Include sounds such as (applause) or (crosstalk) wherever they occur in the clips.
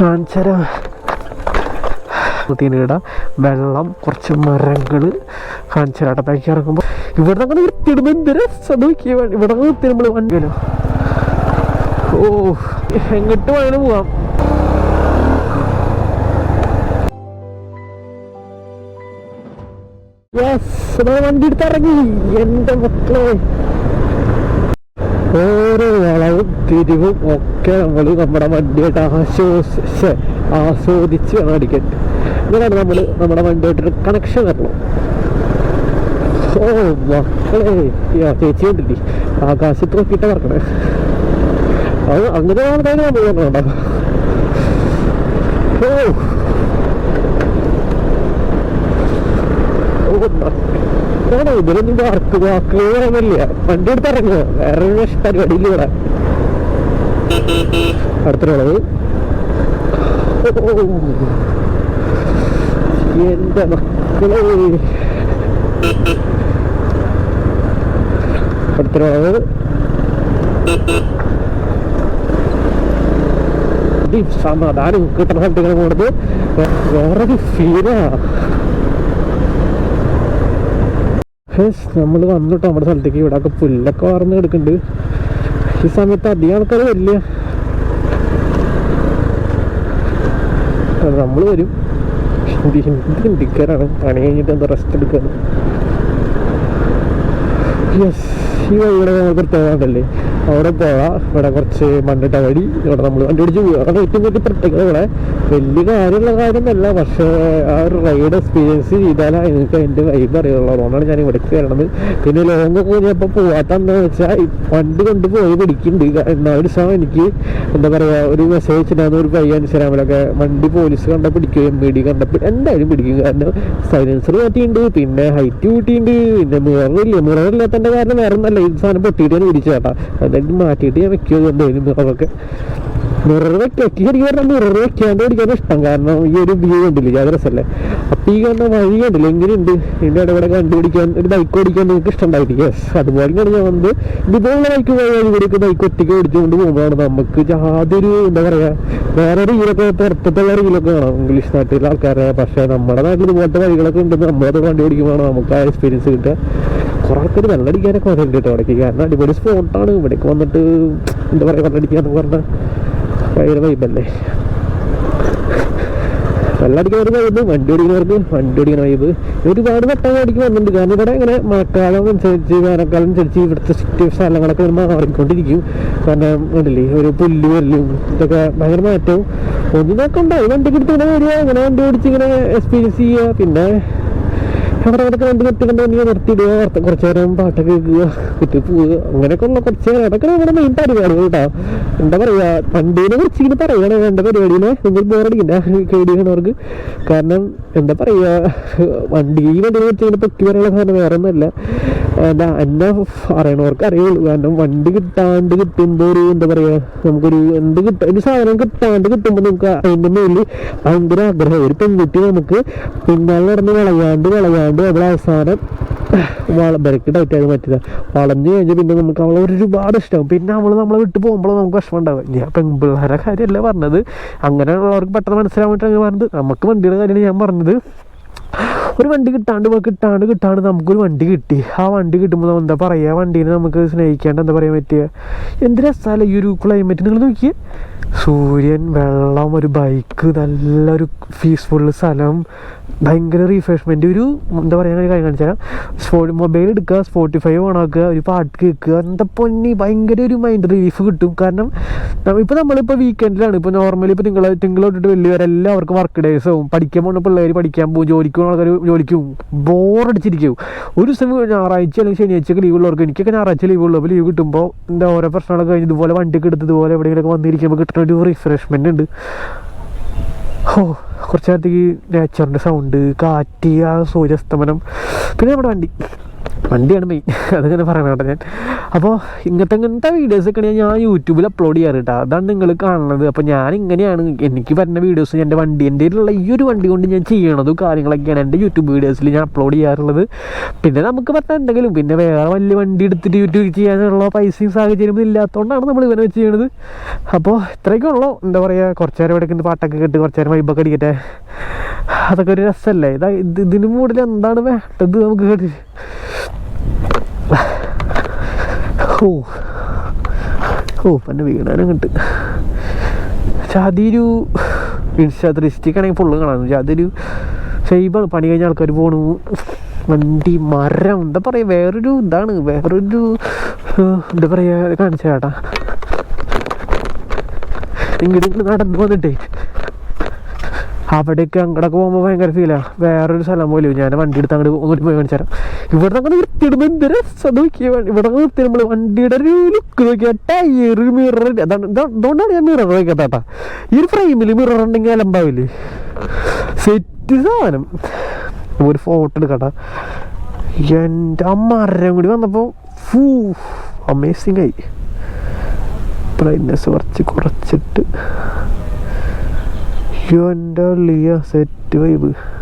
കാണിച്ചര. തീനിട വെള്ളം കുറച്ച് മരങ്ങൾ കാണിച്ചരാട്ട. ബാക്കി ഇറങ്ങുമ്പോൾ ഇവിടെ അങ്ങനെ നിർത്തിയിടുമ്പോൾ എന്ത് രസം നോക്കിയ ഇവിടെ നിർത്തി നമ്മൾ വണ്ടിയല്ലോ ഓ എങ്ങോട്ട് വേണം പോവാം. വണ്ടി എടുത്ത് ഇറങ്ങി. എന്റെ മക്കളെ ഓരോ വളവും തിരിവും ഒക്കെ നമ്മൾ നമ്മുടെ വണ്ടിയായിട്ട് ആശ്വസിച്ച് ആസ്വദിച്ച് വേണം അടിക്കാൻ ഇങ്ങനെയാണ് നമ്മൾ നമ്മുടെ വണ്ടിയായിട്ടൊരു കണക്ഷൻ വരണം ഓ മക്കളെ ചേച്ചി കണ്ടി ആകാശത്ത് നോക്കിയിട്ട് പറക്കണേ അത് അങ്ങനെ ആൾക്കാർ നമ്മൾ പറഞ്ഞോ ഓ. ഇതിലൊന്നും വാർക്ക് വാക്കുകളൊന്നുമില്ല വണ്ടി എടുത്ത് ഇറങ്ങുക. വേറെ ഒരു അടുത്തുള്ളത് എന്റെ മക്കളെ. അടുത്തുള്ളത് സമാധാനം കിട്ടുന്ന സ്ഥലത്തേക്കാണ് പോണത്. വേറൊരു ഫീലാ നമ്മൾ വന്നിട്ട് നമ്മുടെ സ്ഥലത്തേക്ക്. ഇവിടെ ഒക്കെ പുല്ലൊക്കെ വാർന്ന് കിടക്കുന്നുണ്ട് ഈ സമയത്ത് അധികം ആൾക്കാർ വരില്ല. നമ്മൾ വരും. ഹിന്ദിക്കാരാണ്. പണി കഴിഞ്ഞിട്ട് എന്താ റെസ്റ്റ് എടുക്കുന്നത് യെസ് ഈ വഴിയുടെ പ്രത്യേകതല്ലേ അവിടെ പോകാം ഇവിടെ കുറച്ച് മണ്ണിട്ട വഴി ഇവിടെ നമ്മൾ വണ്ടി അടിച്ച് പോവുക അവിടെ ഏറ്റവും വലിയ പ്രത്യേകത ഇവിടെ വലിയ കാര്യമുള്ള കാര്യമൊന്നുമല്ല. പക്ഷേ ആ ഒരു റൈഡ് എക്സ്പീരിയൻസ് ചെയ്താലാണ് എനിക്ക് അതിന്റെ വൈബ് അറിയുള്ളൂ. അതുകൊണ്ടാണ് ഞാൻ ഇവിടേക്ക് വരണത്. പിന്നെ ലോങ് കഴിഞ്ഞപ്പോൾ പോവാത്തെന്ന് വെച്ചാൽ വണ്ടി വണ്ടി കൊണ്ടുപോയി പിടിക്കുന്നുണ്ട്. എന്നാ ഒരു സമയം എനിക്ക് എന്താ പറയുക ഒരു മെസ്സേജ് വെച്ചിട്ടുണ്ടായിരുന്നു ഒരു പയ്യ ഇൻസ്റ്റാഗ്രാമിലൊക്കെ വണ്ടി പോലീസ് കണ്ട പിടിക്കും എം ഇ ഡി കണ്ടപ്പോൾ എന്തായാലും പിടിക്കും. കാരണം സൈലൻസർ മാറ്റിയിട്ടുണ്ട്. പിന്നെ ഹൈറ്റ് കൂട്ടിയിട്ടുണ്ട്. പിന്നെ മിററില്ല മിററില്ലാത്തതിന്റെ കാരണം വേറെ ഒന്നല്ല. ഈ സാധനം പൊട്ടിയിട്ട് ഞാൻ അതായത് മാറ്റിയിട്ട് ഞാൻ വെക്കുക എന്തായാലും മിററൊക്കെ മിറർ വെക്കുക എനിക്ക് പറഞ്ഞാൽ മിറർ വെക്കാണ്ട് പിടിക്കാൻ ഇഷ്ടം. കാരണം ഈ ഒരു വ്യൂ കണ്ടില്ല അത് രസമല്ലേ അപ്പൊ ഈ കാരണം വഴി കണ്ടില്ലേ എങ്ങനെയുണ്ട്? ഇതിന്റെ ഇടപെടെ കണ്ടുപിടിക്കാൻ ഒരു ബൈക്ക് ഓടിക്കാൻ നിങ്ങൾക്ക് ഇഷ്ടം ഉണ്ടായിട്ട് അതുപോലെ അതുപോലെയാണ് ഞാൻ വന്നത്. ഇതുപോലുള്ള ബൈക്ക് വഴി കൂടിയൊക്കെ ബൈക്ക് ഒറ്റയ്ക്ക് ഓടിച്ചുകൊണ്ട് പോകുമ്പോഴാണ് നമുക്ക് യാതൊരു എന്താ പറയാ വേറെ റീലൊക്കെ പുറത്തുള്ള റീലൊക്കെ കാണാം. ഇംഗ്ലീഷ് നാട്ടിലെ ആൾക്കാരെ. പക്ഷേ നമ്മുടെ നാട്ടിൽ ഇതുപോലത്തെ വഴികളൊക്കെ ഉണ്ടെന്ന് നമ്മളത് വണ്ടി ഓടിക്കുമ്പോഴാണ് നമുക്ക് ആ എക്സ്പീരിയൻസ് കിട്ടുക. കുറെ ആൾക്കാർ വെള്ളടിക്കാനൊക്കെ വന്നിട്ടുണ്ട് കേട്ടോ ഇടയ്ക്ക്. കാരണം അടിപൊളി സ്പോട്ടാണ് ഇവിടേക്ക് വന്നിട്ട് എന്താ പറയുക വെള്ളടിക്കാന്ന് പറഞ്ഞാൽ ഭയങ്കര വൈബല്ലേ വെള്ളടിക്കുന്നവർക്ക് വൈബ് വണ്ടി ഓടിക്കുന്നവർക്ക് വണ്ടി ഓടിക്കുന്ന വൈബ് ഒരുപാട് വട്ടം അടിക്ക് വന്നിട്ടുണ്ട്. കാരണം ഇവിടെ ഇങ്ങനെ മഴക്കാലം അനുസരിച്ച് വേനൽക്കാലം അനുസരിച്ച് ഇവിടുത്തെ സിറ്റി സ്ഥലങ്ങളൊക്കെ മാറിക്കൊണ്ടിരിക്കും. കാരണം ഉണ്ടല്ലേ ഒരു പുല്ല് വല്ലും ഇതൊക്കെ ഭയങ്കര മാറ്റവും. ഒന്നും നോക്കണ്ട വണ്ടിക്ക് വണ്ടി എടുത്ത് ഇങ്ങനെ വരിക അങ്ങനെ വണ്ടി ഓടിച്ച് ഇങ്ങനെ എക്സ്പീരിയൻസ് ചെയ്യുക. പിന്നെ അവിടെ അവിടെ വണ്ടി നിർത്തിക്കൊണ്ട് നീ നിർത്തിയിടുക കുറച്ച് നേരം പാട്ട് കേൾക്കുക കുത്തി പോവുക. അങ്ങനെയൊക്കെ ഉള്ള കുറച്ച് നേരം. അതൊക്കെ നമ്മുടെ മെയിൻ പരിപാടി കേട്ടോ. എന്താ പറയുക പണ്ടിനെ കുറിച്ച് ഇങ്ങനെ പറയണേ എന്റെ പരിപാടിയിൽ നിങ്ങൾ ബോറടിക്കില്ല കേടിയവർക്ക് കാരണം എന്താ പറയുക വണ്ടി വണ്ടിയെ കുറിച്ച് ഇങ്ങനെ പൊക്കി പറയാനുള്ള സാധനം വേറെ ഒന്നുമല്ല എന്താ എന്നെ അറിയണവർക്ക് അറിയുള്ളൂ. കാരണം വണ്ടി കിട്ടാണ്ട് കിട്ടുമ്പോൾ ഒരു എന്താ പറയുക നമുക്കൊരു എന്ത് കിട്ട ഒരു സാധനം കിട്ടാണ്ട് കിട്ടുമ്പോൾ നമുക്ക് അതിന്റെ മേലിൽ ഭയങ്കര ആഗ്രഹം. ഒരു പെൺകുട്ടി നമുക്ക് പിന്നാലെ നടന്ന് വളയാണ്ട് വളയാണ്ട് അവളെ അവസാനം വള ബരക്ക് വളഞ്ഞു കഴിഞ്ഞാൽ പിന്നെ നമുക്ക് അവളെ ഒരുപാട് ഇഷ്ടമാവും പിന്നെ അവൾ നമ്മളെ വിട്ട് പോകുമ്പോൾ നമുക്ക് വിഷമം ഉണ്ടാവും ഞാൻ പെൺപിള്ളേരെ കാര്യമല്ല പറഞ്ഞത്? അങ്ങനെയുള്ളവർക്ക് പെട്ടെന്ന് മനസ്സിലാവാൻ വേണ്ടിയിട്ടാണ് പറഞ്ഞത്. നമുക്ക് വണ്ടിയുടെ കാര്യമാണ് ഞാൻ പറഞ്ഞത്. ഒരു വണ്ടി കിട്ടാണ്ട് കിട്ടാണ്ട് കിട്ടാണ്ട് നമുക്കൊരു വണ്ടി കിട്ടി. ആ വണ്ടി കിട്ടുമ്പോൾ എന്താ പറയുക വണ്ടീനെ നമുക്ക് സ്നേഹിക്കാണ്ട് എന്താ പറയാൻ പറ്റുക എന്ത് രസമല്ല ഈ ഒരു ക്ലൈമറ്റ് നിങ്ങൾ നോക്കിയേ? സൂര്യൻ വെള്ളം ഒരു ബൈക്ക് നല്ലൊരു പീസ്ഫുൾ സ്ഥലം. ഭയങ്കര റീഫ്രഷ്മെന്റ് ഒരു എന്താ പറയുക ഒരു കാര്യം കാണിച്ചാൽ സ്പോട്ട് മൊബൈൽ എടുക്കുക സ്പോട്ടിഫൈ ഓൺ ആക്കുക ഒരു പാട്ട് കേൾക്കുക എന്താ പൊന്നി ഭയങ്കര ഒരു മൈൻഡ് റിലീഫ് കിട്ടും. കാരണം ഇപ്പോൾ നമ്മളിപ്പോൾ വീക്കെൻഡിലാണ് ഇപ്പോൾ നോർമലി ഇപ്പോൾ നിങ്ങൾ തിങ്കൾ തൊട്ടിട്ട് വലിയവരെ എല്ലാവർക്കും വർക്ക് ഡേയ്സ് ആവും. പഠിക്കാൻ പോകുന്ന പിള്ളേർ പഠിക്കാൻ പോകും ജോലിക്ക് പോകുന്ന ആൾക്കാർ ജോലിക്ക് പോകും ബോറടിച്ചിരിക്കും ഒരു ദിവസം ഞായറാഴ്ച അല്ലെങ്കിൽ ശനിയാഴ്ചയൊക്കെ ലീവ് ഉള്ളവർക്ക് എനിക്കൊക്കെ ഞായറാഴ്ച ലീവ് ഉള്ളൂ. ലീവ് കിട്ടുമ്പോൾ എന്താ ഓരോ പ്രശ്നങ്ങളൊക്കെ കഴിഞ്ഞ് ഇതുപോലെ വണ്ടിക്ക് എടുത്തതുപോലെ എവിടെയെങ്കിലുമൊക്കെ വന്നിരിക്കുമ്പോൾ കിട്ടുന്ന ഒരു റിഫ്രഷ്മെന്റ് ഉണ്ട്. ഓ കുറച്ച് നേരത്തേക്ക് നേച്ചറിന്റെ സൗണ്ട് കാറ്റ് ആ സൂര്യാസ്തമനം പിന്നെ നമ്മുടെ വണ്ടി. വണ്ടിയാണ് മെയിൻ (laughs) അതിങ്ങനെ പറയണം കേട്ടോ ഞാൻ. അപ്പോൾ ഇങ്ങനത്തെ ഇങ്ങനത്തെ വീഡിയോസൊക്കെ ഞാൻ യൂട്യൂബിൽ അപ്ലോഡ് ചെയ്യാറ് കേട്ടോ. അതാണ് നിങ്ങൾ കാണുന്നത് അപ്പോൾ ഞാൻ ഇങ്ങനെയാണ് എനിക്ക് വരുന്ന വീഡിയോസ് എന്റെ വണ്ടി എന്റെ ഉള്ള ഈ ഒരു വണ്ടി കൊണ്ട് ഞാൻ ചെയ്യണതും കാര്യങ്ങളൊക്കെയാണ് എന്റെ യൂട്യൂബ് വീഡിയോസിൽ ഞാൻ അപ്ലോഡ് ചെയ്യാറുള്ളത്. പിന്നെ നമുക്ക് പറഞ്ഞാൽ എന്തെങ്കിലും പിന്നെ വേറെ വലിയ വണ്ടി എടുത്തിട്ട് യൂട്യൂബ് ചെയ്യാനുള്ള പൈസയും സാഹചര്യം ഇല്ലാത്തതുകൊണ്ടാണ് നമ്മൾ ഇവനെ വെച്ച് ചെയ്യണത്. അപ്പോൾ ഇത്രയൊക്കെ ഉള്ളൂ. എന്താ പറയുക കുറച്ച് നേരം ഇവിടെ പാട്ടൊക്കെ കേട്ട് കുറച്ച് നേരം വൈബൊക്കെ അടിക്കട്ടെ. അതൊക്കെ ഒരു രസമല്ലേ ഇതാ ഇത് ഇതിന് കൂടുതൽ എന്താണ് വേണ്ടത് നമുക്ക് കേട്ടി? ഓ. ഓ പിന്നെ വീണാനും കിട്ട് പക്ഷെ അതൊരു ഇൻസ്റ്റാ ത്രിസ്റ്റിക് ആണെങ്കിൽ ഫുള്ള് കാണാൻ പക്ഷെ അതൊരു ഷെയ്ബാണ് പണി കഴിഞ്ഞ ആൾക്കാർ പോണു. വണ്ടി മരം എന്താ പറയുക വേറൊരു ഇതാണ്. വേറൊരു എന്താ പറയുക കാണിച്ച ചേട്ടാ ഇങ്ങോട്ട് നടന്നു വന്നിട്ടേ. അവിടേക്ക് അങ്ങോട്ടൊക്കെ പോകുമ്പോൾ ഭയങ്കര ഫീലാണ് വേറൊരു സ്ഥലം പോലും ഞാൻ വണ്ടി എടുത്ത് അങ്ങോട്ട് ഒന്നുകൂടി പോയി കാണിച്ചു ഇവിടെ അങ്ങനെ നിർത്തിയിടുമ്പോൾ എന്ത് രസം നോക്കിയ. ഇവിടെ നിർത്തി നമ്മൾ വണ്ടിയുടെ ഒരു ലുക്ക് നോക്കിയാൽ ടയർ മിറർ അതുകൊണ്ടാണ് ഞാൻ മിറർ വയ്ക്കാത്ത ഈ ഒരു ഫ്രെയിമിൽ മിറർ ഉണ്ടെങ്കിൽ അലമ്പാവില്ലേ? സെറ്റ് സാധനം. ഒരു ഫോട്ടോ എടുക്കട്ടാ. എന്റെ മരം കൂടി വന്നപ്പോൾ ഫൂ അമേസിംഗ് ആയി. ബ്രൈറ്റ്നെസ് കുറച്ച് കുറച്ചിട്ട്. എന്റെ സെറ്റ് വൈബ്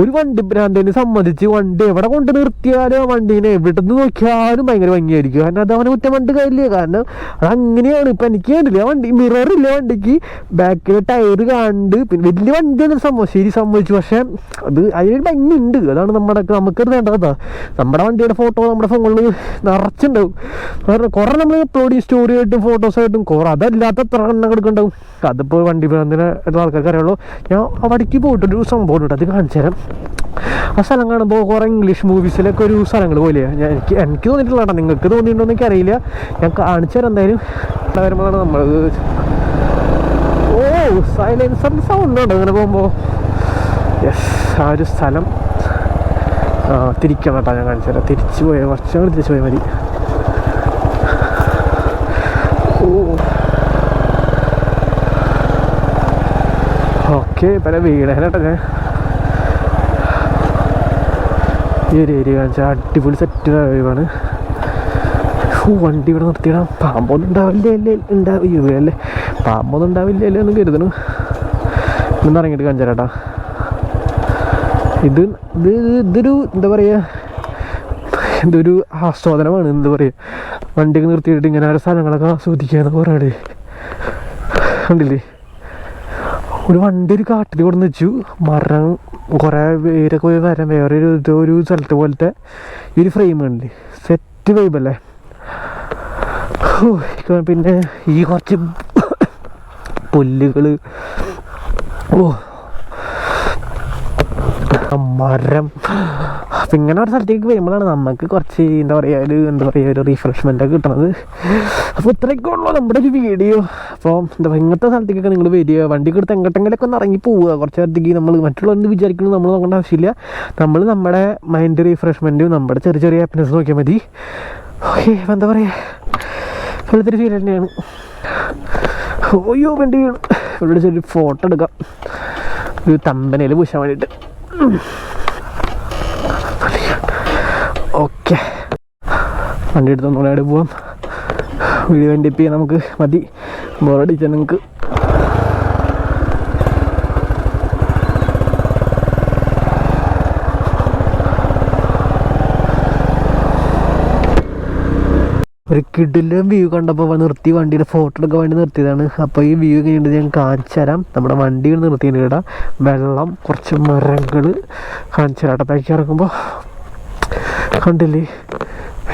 ഒരു വണ്ടി ഭ്രാന്തനെ സംബന്ധിച്ച് വണ്ടി എവിടെ കൊണ്ട് നിർത്തിയാലും ആ വണ്ടീനെ എവിടെ നിന്ന് നോക്കിയാലും ഭയങ്കര ഭംഗിയായിരിക്കും. കാരണം അത് അവന് കുറ്റം വണ്ടി കാര്യമില്ല. കാരണം അത് അങ്ങനെയാണ്. ഇപ്പം എനിക്ക് കണ്ടില്ല വണ്ടി മിററില്ല വണ്ടിക്ക്? ബാക്കിൽ ടയർ കാണ്ട്. പിന്നെ വലിയ വണ്ടിയാണ് സംഭവം. ശരി സംഭവിച്ചു. പക്ഷേ അത് അതിനൊരു ഭംഗി ഉണ്ട് അതാണ് നമ്മുടെ നമുക്കത് വേണ്ടതാ നമ്മുടെ വണ്ടിയുടെ ഫോട്ടോ നമ്മുടെ ഫോണിൽ നിറച്ചുണ്ടാവും കാരണം കുറേ നമ്മൾ അപ്ലോഡ് ചെയ്യും സ്റ്റോറി ആയിട്ടും ഫോട്ടോസ് ആയിട്ടും. കുറേ അതല്ലാത്ത എത്ര എണ്ണം കൊടുക്കുന്നുണ്ടാവും അതിപ്പോൾ വണ്ടി ഭ്രാന്തിനെ ആൾക്കാർക്ക് അറിയുള്ളൂ ഞാൻ അവിടേക്ക് പോയിട്ടൊരു സംഭവം ഉണ്ട്. അത് കാണിച്ചു തരാം ആ സ്ഥലം കാണുമ്പോൾ കുറേ ഇംഗ്ലീഷ് മൂവീസിലൊക്കെ ഒരു സ്ഥലങ്ങൾ പോലെയാ ഞാൻ എനിക്ക് എനിക്ക് തോന്നിയിട്ടില്ല നിങ്ങൾക്ക് തോന്നിയിട്ടുണ്ടോ എന്ന് എനിക്കറിയില്ല. ഞാൻ കാണിച്ചു തരാം എന്തായാലും. വരുമ്പോഴാണ് നമ്മൾ ഓ സൈലൻസറിന്റെ സൗണ്ട് ഉണ്ടോ. അങ്ങനെ പോകുമ്പോൾ യെസ് ആ ഒരു സ്ഥലം. തിരിക്കണം കേട്ടോ. ഞാൻ കാണിച്ചു തരാം. തിരിച്ചു പോയാൽ കൂടി തിരിച്ചു പോയാൽ മതി. ഓക്കെ പിന്നെ വീണേനട്ടോ ഞാൻ. ഈ ഒരു ഏരിയ കാണിച്ചാൽ അടിപൊളി സെറ്റ് ആണ് വണ്ടി ഇവിടെ നിർത്തിയിടാം. പാമ്പൊന്നും ഉണ്ടാവില്ല അല്ലേ ഉണ്ടാവില്ല അല്ലേ പാമ്പൊന്നും ഉണ്ടാവില്ല അല്ലേ എന്ന് കരുതണു ഇന്ന് ഇറങ്ങിയിട്ട് കാണിച്ചാ ഇത് ഇത് ഇതൊരു എന്താ പറയുക എന്തൊരു ആസ്വാദനമാണ് എന്താ പറയുക വണ്ടിയൊക്കെ നിർത്തിയിട്ട് ഇങ്ങനെ ഓരോ സ്ഥലങ്ങളൊക്കെ ആസ്വദിക്കുക എന്ന് പറയണേ. കണ്ടില്ലേ? ഒരു വണ്ടി ഒരു കാട്ടിൽ കൊണ്ടുവന്ന് വെച്ചു. മരം കുറേ പേരൊക്കെ പോയി വരാൻ വേറെ ഒരു ഇത് ഒരു സ്ഥലത്ത് പോലത്തെ ഈ ഒരു ഫ്രെയിം ഉണ്ട് സെറ്റ് വൈബല്ലേ പിന്നെ ഈ കുറച്ച് പുല്ലുകൾ ഓ മരം അപ്പം ഇങ്ങനെ ഒരു സ്ഥലത്തേക്ക് വരുമ്പോഴാണ് നമുക്ക് കുറച്ച് എന്താ പറയുക ഒരു എന്താ പറയുക ഒരു റീഫ്രഷ്മെന്റ് ഒക്കെ കിട്ടണത്. അപ്പോൾ ഇത്രയൊക്കെ ഉള്ളൂ നമ്മുടെ ഒരു വീഡിയോ അപ്പോൾ എന്താ പറയുക ഇങ്ങനത്തെ സ്ഥലത്തേക്കൊക്കെ നിങ്ങൾ വരിക. വണ്ടി എടുത്ത് എങ്ങോട്ടെങ്കിലൊക്കെ ഒന്ന് ഇറങ്ങി പോവുക. കുറച്ച് നേരത്തേക്ക് നമ്മൾ മറ്റുള്ളവരെന്ത് വിചാരിക്കുന്നത് നമ്മൾ നോക്കേണ്ട ആവശ്യമില്ല. നമ്മൾ നമ്മുടെ മൈൻഡ് റീഫ്രഷ്മെന്റും നമ്മുടെ ചെറിയ ചെറിയ ഹാപ്പിനെസ് നോക്കിയാൽ മതി. ഓക്കെ എന്താ പറയുക വെളുത്തൊരു ഫീൽ തന്നെയാണ്. ഓയ്യോ വണ്ടി വീണു. ഇവിടെ ചെറിയ ഫോട്ടോ എടുക്കാം. ഒരു തമ്പനയിൽ പൂശാൻ വേണ്ടിയിട്ട്. ഓക്കെ. വണ്ടി എടുത്ത് ഒന്നുകൂടെ പോവാം. വീട് വണ്ടി ഇപ്പം നമുക്ക് മതി. ബോറടിച്ചാൽ നിങ്ങൾക്ക് ഒരു കിടില വ്യൂ കണ്ടപ്പോൾ നിർത്തി വണ്ടിയുടെ ഫോട്ടോ എടുക്കാൻ വേണ്ടി നിർത്തിയതാണ്. അപ്പോൾ ഈ വ്യൂ കഴിഞ്ഞിട്ട് ഞാൻ കാണിച്ചു തരാം. നമ്മുടെ വണ്ടി നിർത്തിയിട്ട് വെള്ളം കുറച്ച് മരങ്ങൾ കാണിച്ചു തരാം കേട്ടോ. ബാക്കി ഇറങ്ങുമ്പോൾ കണ്ടില്ലേ?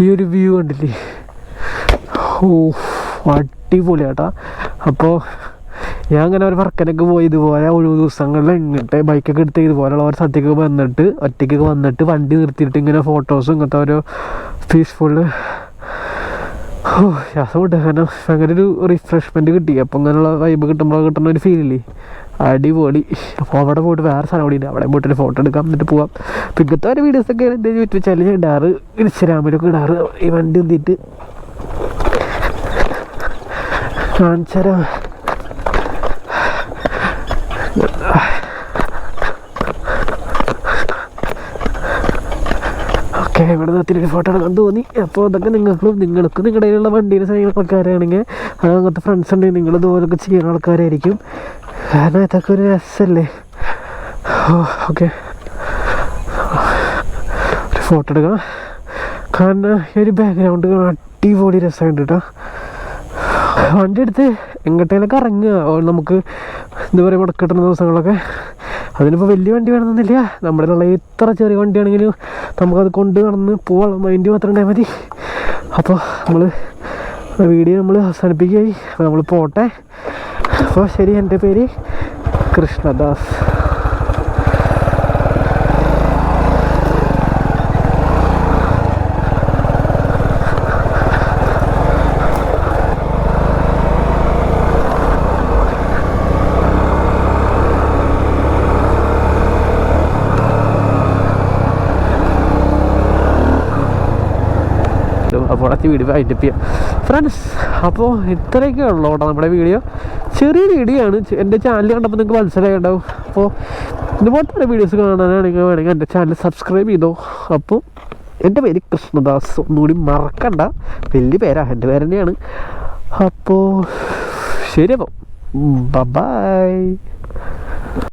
ഈ ഒരു വ്യൂ കണ്ടില്ലേ? ഓ അടിപൊളിയാട്ടാ. അപ്പോൾ ഞാൻ അങ്ങനെ ഒരു വർക്കനൊക്കെ പോയി ഇതുപോലെ ഒഴിവ് ദിവസങ്ങളിൽ ഇങ്ങോട്ട് ബൈക്കൊക്കെ എടുത്ത് ഇതുപോലെയുള്ള ഒരു സ്ഥലത്തേക്ക് വന്നിട്ട് ഒറ്റയ്ക്കൊക്കെ വന്നിട്ട് വണ്ടി നിർത്തിയിട്ട് ഇങ്ങനെ ഫോട്ടോസും ഇങ്ങനത്തെ ഓരോ പീസ്ഫുള്ള് ശ്വാസം വിട്ടു കാരണം അങ്ങനെ ഒരു റിഫ്രഷ്മെന്റ് കിട്ടി. അപ്പോൾ അങ്ങനെയുള്ള വൈബ് കിട്ടുമ്പോൾ കിട്ടുന്ന ഒരു ഫീലില്ലേ അടിപൊളി. അപ്പോൾ അവിടെ പോയിട്ട് വേറെ സ്ഥലം കൂടി ഉണ്ട്. അവിടെ പോയിട്ട് ഫോട്ടോ എടുക്കാം. എന്നിട്ട് പോവാം. പിന്നത്തെ ഒരു വീഡിയോസൊക്കെ എന്റെ യൂട്യൂബ് ചാനലിൽ ഇടാറ്. ഇൻസ്റ്റാഗ്രാമിലൊക്കെ ഇടാറ്. ഈ വണ്ടി എന്തിട്ട്? കാണിച്ചരാ ഇവിടെ ഒത്തിരി ഫോട്ടോ എടുക്കാൻ തോന്നി. അപ്പോൾ അതൊക്കെ നിങ്ങൾക്കും നിങ്ങൾക്ക് നിങ്ങളുടെ കയ്യിലുള്ള വണ്ടിയുടെ സൈനിക്കുന്ന ആൾക്കാരാണെങ്കിൽ അത് അങ്ങനത്തെ ഫ്രണ്ട്സ് ഉണ്ടെങ്കിൽ നിങ്ങൾ ഇതുപോലൊക്കെ ചെയ്യുന്ന ആൾക്കാരായിരിക്കും. കാരണം ഇതൊക്കെ ഒരു രസമല്ലേ ഓക്കെ ഒരു ഫോട്ടോ എടുക്കാം കാരണം ഈ ഒരു ബാക്ക്ഗ്രൗണ്ട് അടിപൊളി രസമുണ്ട് കേട്ടോ വണ്ടി എടുത്ത് എങ്ങോട്ടേലൊക്കെ ഇറങ്ങുക. നമുക്ക് എന്താ പറയുക മുടക്കിട്ടുന്ന ദിവസങ്ങളൊക്കെ അതിനിപ്പോൾ വലിയ വണ്ടി വേണമെന്നില്ല. നമ്മുടെ ഇത്ര ചെറിയ വണ്ടിയാണെങ്കിലും നമുക്കത് കൊണ്ട് നടന്ന് പോകാനുള്ള മൈൻഡ് മാത്രം ഉണ്ടായാൽ മതി. അപ്പോൾ നമ്മൾ വീഡിയോ നമ്മൾ അവസാനിപ്പിക്കുകയായി. നമ്മൾ പോട്ടെ. അപ്പോൾ ശരി എന്റെ പേര് കൃഷ്ണദാസ്. അടുത്ത വീഡിയോ വൈൻഡപ്പ് ചെയ്യാം ഫ്രണ്ട്സ് അപ്പോൾ ഇത്രയൊക്കെ ഉള്ളൂ കേട്ടോ നമ്മുടെ വീഡിയോ. ചെറിയ വീഡിയോ ആണ് എന്റെ ചാനൽ കണ്ടപ്പോൾ നിങ്ങൾക്ക് മനസ്സിലായിട്ടുണ്ടാവും. അപ്പോൾ ഇതുപോലത്തെ വീഡിയോസ് കാണാനാണെങ്കിൽ വേണമെങ്കിൽ എന്റെ ചാനൽ സബ്സ്ക്രൈബ് ചെയ്തോ. അപ്പോൾ എന്റെ പേര് കൃഷ്ണദാസ്. ഒന്നുകൂടി മറക്കണ്ട. വലിയ പേരാ. എന്റെ പേര് തന്നെയാണ്. അപ്പോൾ ശരി അപ്പോൾ ബൈ